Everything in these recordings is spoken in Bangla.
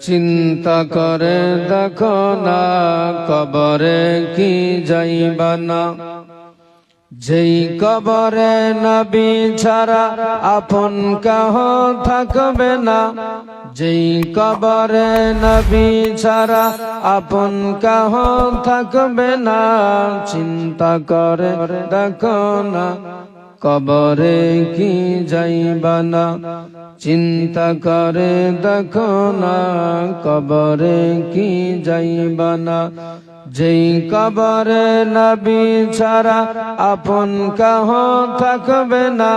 চিন্তা করে দেখো না, কবরে কি যাইবা না। যেই কবরে নবী ছাড়া আপন কাহ থাকবে না। যেই কবরে নবী ছাড়া আপন কাহ থাকবে না। চিন্তা করে দেখো না কবরে কি যাইবা না চিন্তা করে দেখো না, কবরে কি যাইবা না যেই কবরে নবী ছাড়া আপন কাহ থাকবে না।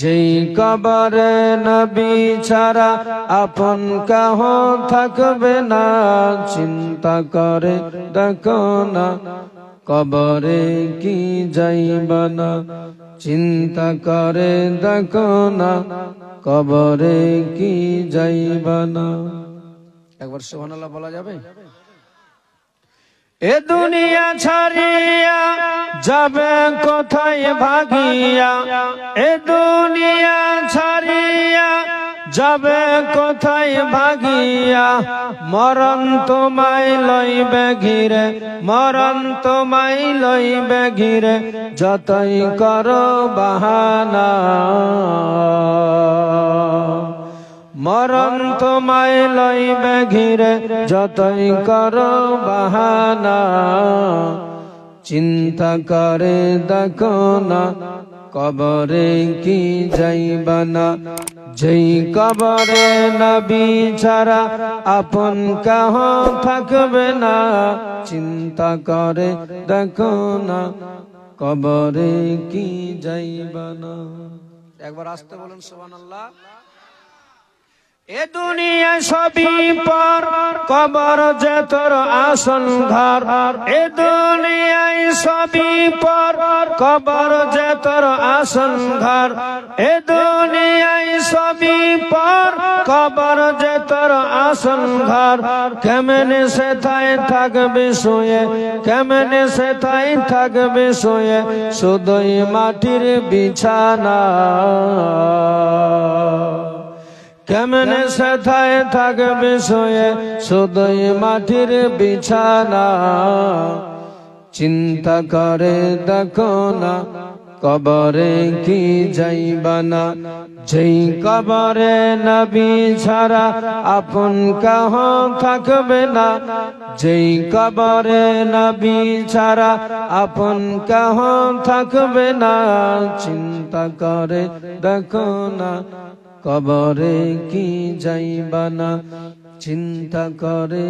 যেই কবরে নবী ছাড়া আপন কাহ থাকবে না। চিন্তা করে দেখো না কবরে কি যাইবা না? চিন্তা করে দেখো না, কবরে কি যাইবা না? একবার সোহানাল্লাহ বলা যাবে? এ দুনিয়া ছাড়িয়া যাবে কোথায় ভাগিয়া? এ দুনিয়া ছাড়িয়া যাবে কোথায় ভাগিয়া? মরণ তোমায় লইবে ঘিরে, মরণ তোমায় লইবে ঘিরে, যতই করো বাহানা। মরণ তোমায় লইবে ঘিরে, যতই করো বাহানা। চিন্তা করে দেখো না কবরে কি যাইবা না যেই কবরে নবী ছাড়া আপন কাহ থাকবে না। চিন্তা করে দেখো না, কবরে কি যাইবা না একবার আসতে বলুন, সুবহানাল্লাহ। এ দুনিয়া সবই পর, কবর যে তোর আসল ঘর। এ দুনিয়ায় সবই পর কবর যে তোর আসল ঘর। এ দুনিয়ায় সবই পর কবর যে তোর আসল ঘর। কেমনে সে তাই থাকবে শুয়ে, কেমনে সে তাই থাকবে শুয়ে, শুধুই মাটির বিছানা। কেমনে সেথায় থাকবে শুয়ে, শুধুই মাটির বিছানা। চিন্তা করে দেখো না, কবরে কি যাইবা না। যেই কবরে নবী ছাড়া আপন কাহ থাকবে না। যেই কবরে নবী ছাড়া আপন কাহ থাকবে না। চিন্তা করে দেখো না, কবরে কি যাইবা না। চিন্তা করে